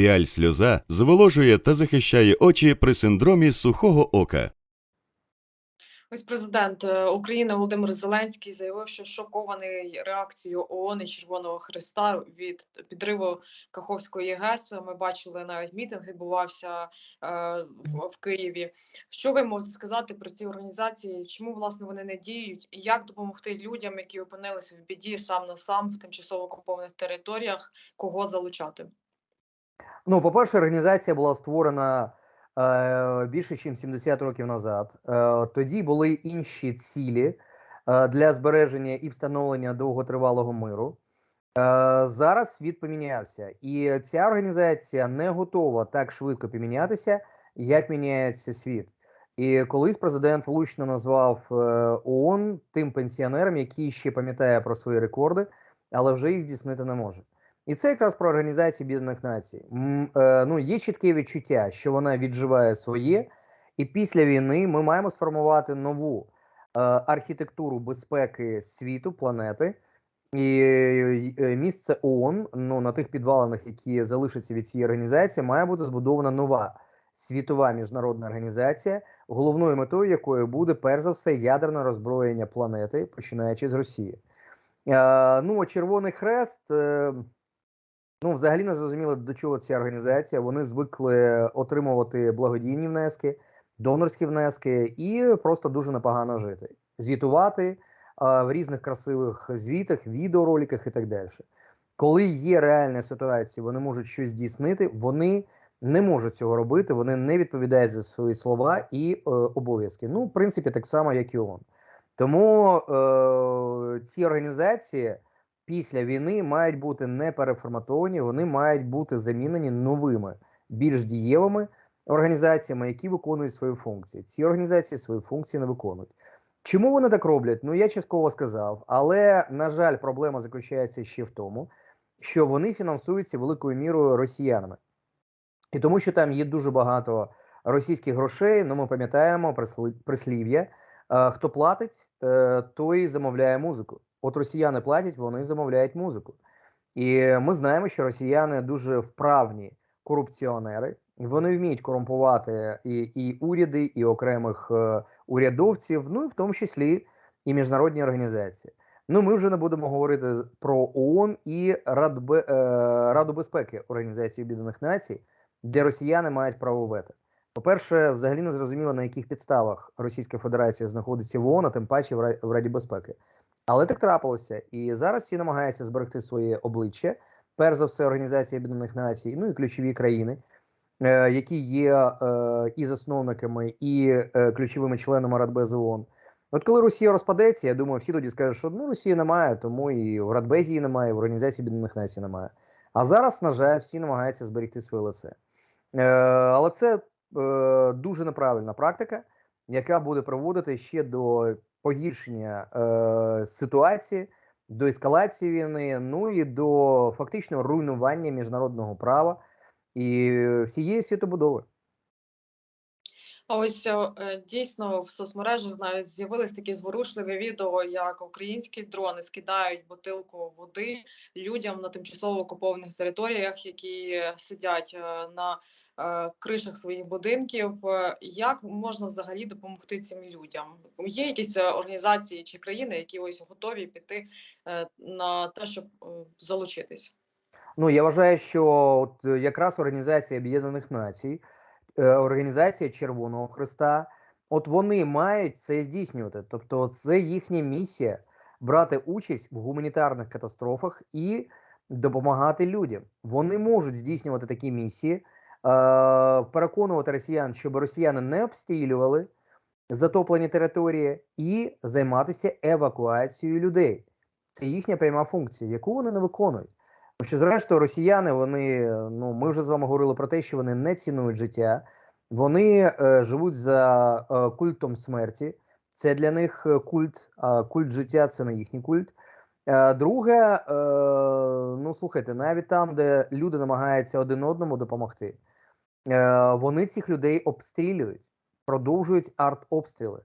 Піаль сльоза зволожує та захищає очі при синдромі сухого ока. Ось президент е, України Володимир Зеленський заявив, що шокований реакцією ООН і Червоного Христа від підриву Каховської ГЕС. Ми бачили навіть мітинг відбувався е, в- в Києві. Що ви можете сказати про ці організації? Чому власне вони не діють? І як допомогти людям, які опинилися в біді сам на сам в тимчасово окупованих територіях? Кого залучати? Ну, по-перше, організація була створена е, більше, ніж 70 років назад. Е, тоді були інші цілі е, для збереження і встановлення довготривалого миру. Е, зараз світ помінявся, і ця організація не готова так швидко помінятися, як міняється світ. І колись президент влучно назвав е, ООН тим пенсіонером, який ще пам'ятає про свої рекорди, але вже їх здійснити не може. І це якраз про Організацію Об'єднаних Націй. Е, ну, є чітке відчуття, що вона відживає своє, і після війни ми маємо сформувати нову е, архітектуру безпеки світу, планети. І місце ООН, ну на тих підвалинах, які залишаться від цієї організації, має бути збудована нова світова міжнародна організація, головною метою якої буде перш за все ядерне роззброєння планети, починаючи з Росії. Е, ну, Червоний Хрест. Ну, взагалі не зрозуміло, до чого ця організація. Вони звикли отримувати благодійні внески, донорські внески і просто дуже непогано жити, звітувати а, в різних красивих звітах, відеороликах і так далі. Коли є реальна ситуація, вони можуть щось здійснити, вони не можуть цього робити, вони не відповідають за свої слова і е, обов'язки. Ну, в принципі, так само, як і ООН. Тому е, ці організації після війни мають бути не переформатовані, вони мають бути замінені новими, більш дієвими організаціями, які виконують свої функції. Ці організації свої функції не виконують. Чому вони так роблять? Ну я частково сказав, але на жаль, проблема заключається ще в тому, що вони фінансуються великою мірою росіянами, і тому, що там є дуже багато російських грошей. Ну ми пам'ятаємо прислів'я. Е, Хто платить, е, той замовляє музику. От росіяни платять, вони замовляють музику. І ми знаємо, що росіяни дуже вправні корупціонери. Вони вміють корумпувати і, і уряди, і окремих е, урядовців, ну і в тому числі і міжнародні організації. Ну, ми вже не будемо говорити про ООН і Радбе, е, Раду безпеки Організації Об'єднаних Націй, де росіяни мають право вето. По-перше, взагалі не зрозуміло, на яких підставах Російська Федерація знаходиться в ООН, а тим паче в Раді безпеки. Але так трапилося, і зараз всі намагаються зберегти своє обличчя. Перш за все, Організація Об'єднаних Націй, ну і ключові країни, е, які є е, і засновниками, і е, ключовими членами Радбезу ООН. От коли Росія розпадеться, я думаю, всі тоді скажуть, що ну Росії немає, тому і в Радбезі її немає, і в Організації Об'єднаних Націй немає. А зараз, на жаль, всі намагаються зберегти своє лице. Е, але це е, дуже неправильна практика, яка буде приводити ще до погіршення е, ситуації, до ескалації війни, ну і до фактичного руйнування міжнародного права і всієї світобудови. А ось е, дійсно в соцмережах навіть з'явились такі зворушливі відео, як українські дрони скидають бутилку води людям на тимчасово окупованих територіях, які сидять е, на е, кришах своїх будинків. Е, Як можна взагалі допомогти цим людям? Є якісь е, організації чи країни, які ось готові піти е, на те, щоб е, залучитись? Ну я вважаю, що от е, якраз Організація Об'єднаних Націй, е, Організація Червоного Христа, от вони мають це здійснювати. Тобто, це їхня місія брати участь в гуманітарних катастрофах і допомагати людям. Вони можуть здійснювати такі місії, е, переконувати росіян, щоб росіяни не обстрілювали затоплені території і займатися евакуацією людей. Це їхня пряма функція, яку вони не виконують. Тому що, зрештою, росіяни, вони, ну, ми вже з вами говорили про те, що вони не цінують життя, вони е, живуть за е, культом смерті. Це для них е, культ, а культ життя це не їхній культ. Е, друге, е, ну слухайте, навіть там, де люди намагаються один одному допомогти, е, вони цих людей обстрілюють, продовжують арт-обстріли.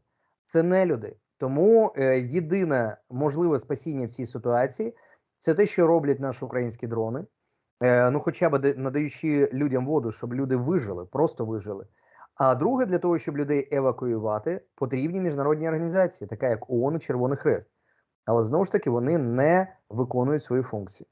Це не люди. Тому єдине можливе спасіння в цій ситуації це те, що роблять наші українські дрони. ну хоча б надаючи людям воду, щоб люди вижили, просто вижили. А друге, для того, щоб людей евакуювати, потрібні міжнародні організації, така як ООН і Червоний Хрест. Але знову ж таки вони не виконують свої функції.